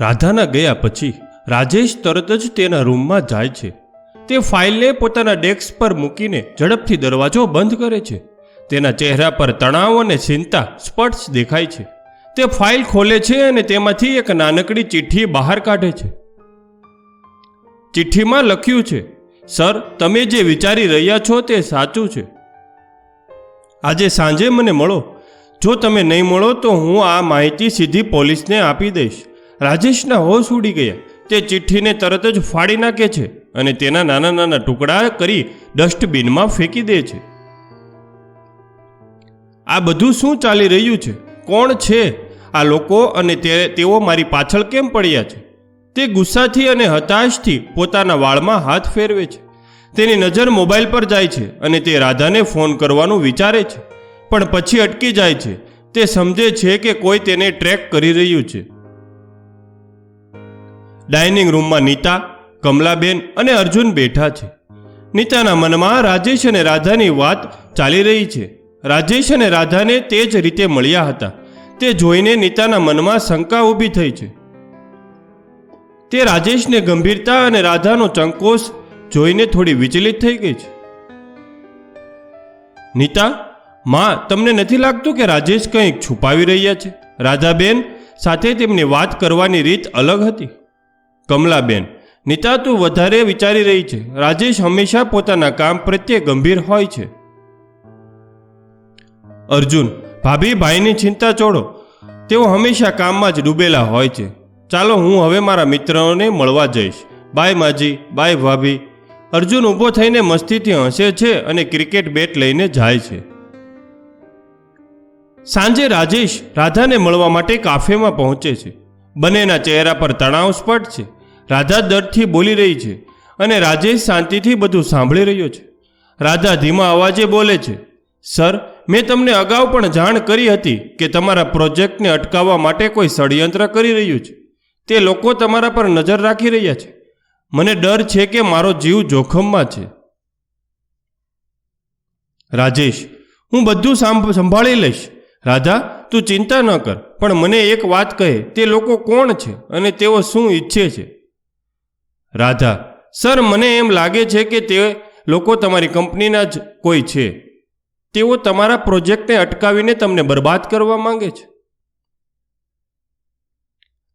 રાધાના ગયા પછી રાજેશ તરત જ તેના રૂમમાં જાય છે. તે ફાઇલને પોતાના ડેસ્ક પર મૂકીને ઝડપથી દરવાજો બંધ કરે છે. તેના ચહેરા પર તણાવ અને ચિંતા સ્પષ્ટ દેખાય છે. તે ફાઇલ ખોલે છે અને તેમાંથી એક નાનકડી ચિઠ્ઠી બહાર કાઢે છે. ચિઠ્ઠીમાં લખ્યું છે, સર, તમે જે વિચારી રહ્યા છો તે સાચું છે. આજે સાંજે મને મળો. જો તમે નહીં મળો તો હું આ માહિતી સીધી પોલીસને આપી દઈશ. રાજેશના હોશ ઉડી ગયા. તે ચિઠ્ઠીને તરત જ ફાડી નાખે છે અને તેના નાના નાના ટુકડા કરી ડસ્ટબિનમાં ફેંકી દે છે. આ બધું શું ચાલી રહ્યું છે? કોણ છે? આ લોકો અને તેઓ મારી પાછળ કેમ પડ્યા છે? તે ગુસ્સાથી અને હતાશથી પોતાના વાળમાં હાથ ફેરવે છે. તેની નજર મોબાઈલ પર જાય છે અને તે રાધાને ફોન કરવાનું વિચારે છે. પણ પછી અટકી જાય છે. તે સમજે છે કે કોઈ તેને ટ્રેક કરી રહ્યું છે. ડાઇનિંગ રૂમમાં નીતા, કમલાબેન અને અર્જુન બેઠા છે. નીતાના મનમાં રાજેશ અને રાધાની વાત ચાલી રહી છે. રાજેશ અને રાધાને તે જ રીતે મળ્યા હતા. તે જોઈને નીતાના મનમાં શંકા ઊભી થઈ છે. તે રાજેશને ગંભીરતા અને રાધાનો ચંકોશ જોઈને થોડી વિચલિત થઈ ગઈ છે. નીતા, માં, તમને નથી લાગતું કે રાજેશ કંઈક છુપાવી રહ્યા છે? રાધાબેન સાથે તેમની વાત કરવાની રીત અલગ હતી. કમલાબેન. નીતા, તું વધારે વિચારી રહી છે. રાજેશ હંમેશા પોતાના કામ પ્રત્યે ગંભીર હોય છે. અર્જુન ભાભી ભાઈની ચિંતા છોડો. તેઓ હંમેશા કામમાં જ ડૂબેલા હોય છે. ચાલો, હું હવે મારા મિત્રોને મળવા જઈશ. બાય માજી, બાય ભાભી. અર્જુન ઊભો થઈને મસ્તીથી હસે છે અને ક્રિકેટ બેટ લઈને જાય છે. સાંજે રાજેશ રાધાને મળવા માટે કાફેમાં પહોંચે છે. બંનેના ચહેરા પર તણાવ સ્પટ છે. રાધા દર્દથી બોલી રહી છે અને રાજેશ શાંતિથી બધું સાંભળી રહ્યો છે. રાધા ધીમા અવાજે બોલે છે, સર, મેં તમને અગાઉ પણ જાણ કરી હતી કે તમારા પ્રોજેક્ટને અટકાવવા માટે કોઈ ષડયંત્ર કરી રહ્યું છે. તે લોકો તમારા પર નજર રાખી રહ્યા છે. મને ડર છે કે મારો જીવ જોખમમાં છે. રાજેશ, હું બધું સાંભ- સંભાળી લઈશ. રાધા તું ચિંતા ન કર, પણ મને એક વાત કહે, તે લોકો કોણ છે અને તેઓ શું ઈચ્છે છે? રાધા, સર, મને એમ લાગે છે કે તે લોકો તમારી કંપનીના જ કોઈ છે. તેઓ તમારા પ્રોજેક્ટને અટકાવીને તમને બરબાદ કરવા માંગે છે.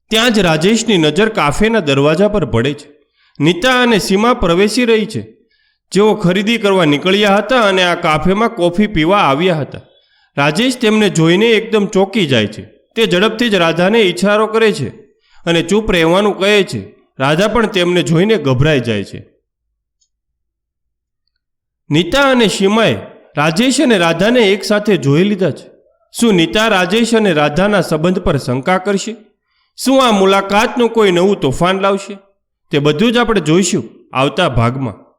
ત્યાં જ રાજેશની નજર કાફેના દરવાજા પર પડે છે. નીતા અને સીમા પ્રવેશી રહી છે. જેઓ ખરીદી કરવા નીકળ્યા હતા અને આ કાફેમાં કોફી પીવા આવ્યા હતા. રાજેશ તેમને જોઈને એકદમ ચોંકી જાય છે. તે ઝડપથી જ રાધાને ઈશારો કરે છે અને ચૂપ રહેવાનું કહે છે. રાધા પણ તેમને જોઈને ગભરાઈ જાય છે. નીતા અને સીમાએ રાજેશ અને રાધાને એકસાથે જોઈ લીધા છે. શું નીતા, રાજેશ અને રાધાના સંબંધ પર શંકા કરશે? શું આ મુલાકાતનું કોઈ નવું તોફાન લાવશે? તે બધું જ આપણે જોઈશું આવતા ભાગમાં.